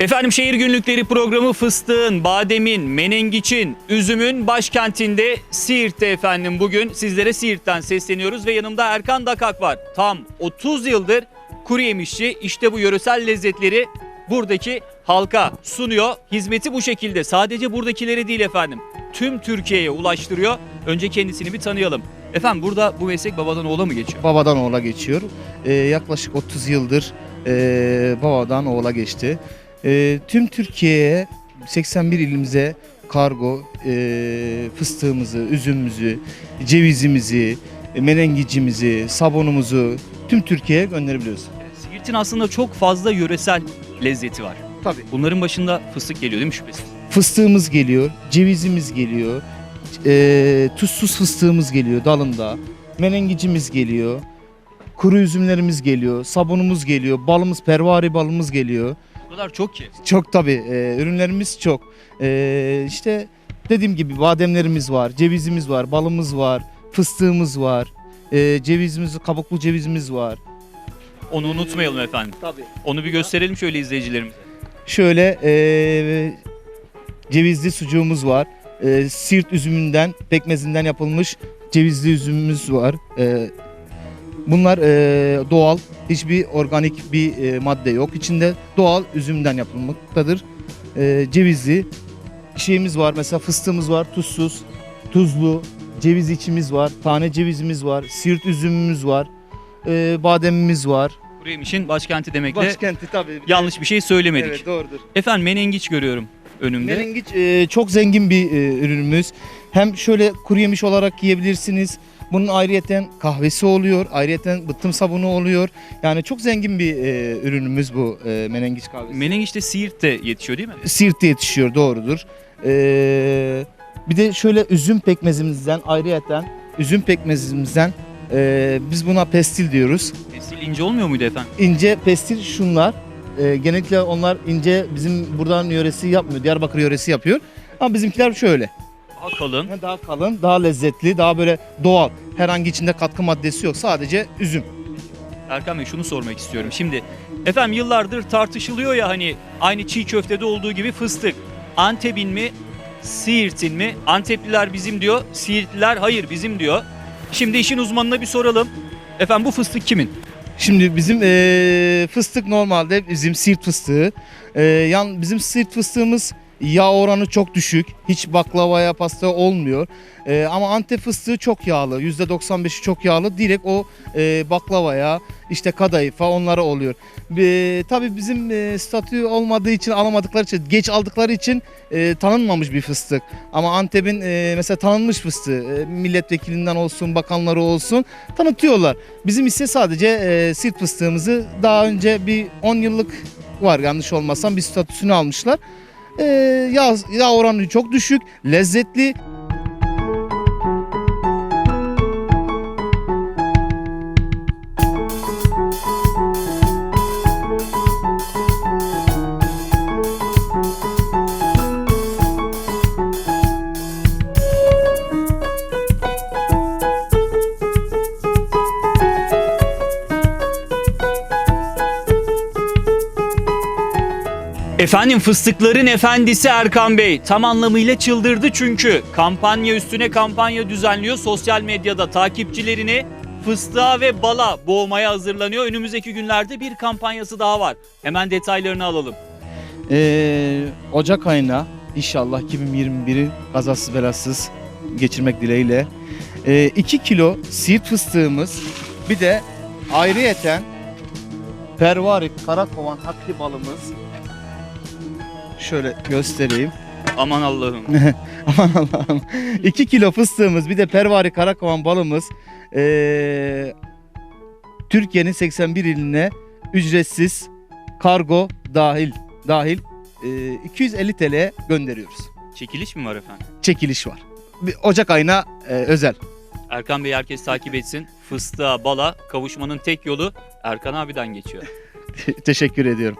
Efendim şehir günlükleri programı fıstığın, bademin, menengiçin, üzümün başkentinde Siirt'te efendim bugün sizlere Siirt'ten sesleniyoruz ve yanımda Erkan Dakak var. Tam 30 yıldır kuru yemişçi işte bu yöresel lezzetleri buradaki halka sunuyor. Hizmeti bu şekilde sadece buradakilere değil efendim tüm Türkiye'ye ulaştırıyor. Önce kendisini bir tanıyalım. Efendim burada bu meslek babadan oğula mı geçiyor? babadan oğula geçiyor. Ee, yaklaşık 30 yıldır ee, babadan oğula geçti. Ee, tüm Türkiye'ye 81 ilimize kargo, ee, fıstığımızı, üzümümüzü, cevizimizi, menengicimizi, sabunumuzu tüm Türkiye'ye gönderebiliyoruz. Siirt'in aslında çok fazla yöresel lezzeti var. Tabii. Bunların başında fıstık geliyor değil mi şüphesiz? Fıstığımız geliyor, cevizimiz geliyor, ee, tuzsuz fıstığımız geliyor dalında, menengicimiz geliyor, kuru üzümlerimiz geliyor, sabunumuz geliyor, balımız, pervari balımız geliyor. Kadar çok ki. Çok tabii e, ürünlerimiz çok. E, işte dediğim gibi bademlerimiz var, cevizimiz var, balımız var, fıstığımız var, e, cevizimiz, kabuklu cevizimiz var. Onu unutmayalım efendim. Tabii. Onu bir gösterelim şöyle izleyicilerimize. Şöyle e, cevizli sucuğumuz var. E, Siirt üzümünden, pekmezinden yapılmış cevizli üzümümüz var. E, bunlar e, doğal, hiçbir organik bir e, madde yok. İçinde doğal üzümden yapılmaktadır. E, cevizli şeyimiz var. Mesela fıstığımız var, tuzsuz, tuzlu, ceviz içimiz var, tane cevizimiz var, Siirt üzümümüz var, e, bademimiz var. Kuru yemişin başkenti demekle Başkenti tabii. yanlış bir şey söylemedik. Evet doğrudur. Efendim menengiç görüyorum önümde. Menengiç e, çok zengin bir e, ürünümüz. Hem şöyle kuru yemiş olarak yiyebilirsiniz. Bunun ayrıyeten kahvesi oluyor. Ayrıyeten bıttım sabunu oluyor. Yani çok zengin bir e, ürünümüz bu e, menengiç kahvesi. Menengiç de Siirt'te yetişiyor değil mi? Siirt'te yetişiyor doğrudur. E, bir de şöyle üzüm pekmezimizden ayrıyeten üzüm pekmezimizden e, biz buna pestil diyoruz. Pestil ince olmuyor muydu efendim? İnce pestil şunlar. E, genellikle onlar ince bizim buradan yöresi yapmıyor. Diyarbakır yöresi yapıyor. Ama bizimkiler şöyle. Daha kalın. Daha kalın, daha lezzetli, daha böyle doğal. Herhangi içinde katkı maddesi yok. Sadece üzüm. Erkan Bey şunu sormak istiyorum. Şimdi efendim yıllardır tartışılıyor ya hani aynı çiğ köftede olduğu gibi fıstık. Antep'in mi? Siirt'in mi? Antepliler bizim diyor. Siirtliler hayır bizim diyor. Şimdi işin uzmanına bir soralım. Efendim bu fıstık kimin? Şimdi bizim eee, fıstık normalde bizim sirt fıstığı. Eee, yan bizim sirt fıstığımız yağ oranı çok düşük. Hiç baklavaya pasta olmuyor. Eee, ama Antep fıstığı çok yağlı. %95'i çok yağlı. Direkt o eee, baklavaya işte kadayıfa onlara oluyor. Eee tabii bizim eee, statü olmadığı için alamadıkları için geç aldıkları için eee, tanınmamış bir fıstık. Ama Antep'in eee, mesela tanınmış fıstığı eee, milletvekilinden olsun bakanları olsun tanıtıyorlar. Bizim ise sadece e, sirt fıstığımızı daha önce bir 10 yıllık var yanlış olmasam bir statüsünü almışlar. E, yağ, yağ oranı çok düşük, lezzetli. Efendim fıstıkların efendisi Erkan Bey tam anlamıyla çıldırdı çünkü kampanya üstüne kampanya düzenliyor. Sosyal medyada takipçilerini fıstığa ve bala boğmaya hazırlanıyor. Önümüzdeki günlerde bir kampanyası daha var. Hemen detaylarını alalım. E, Ocak ayına inşallah 2021'i kazasız belasız geçirmek dileğiyle 2 kilo sirt fıstığımız bir de ayrıyeten pervari karakovan hakli balımız şöyle göstereyim. Aman Allah'ım. Aman Allah'ım. 2 kilo fıstığımız bir de pervari karakovan balımız eee, Türkiye'nin 81 iline ücretsiz kargo dahil dahil eee, 250 TL gönderiyoruz. Çekiliş mi var efendim? Çekiliş var. Bir Ocak ayına eee, özel. Erkan Bey herkes takip etsin. Fıstığa, bala kavuşmanın tek yolu Erkan abiden geçiyor. Teşekkür ediyorum.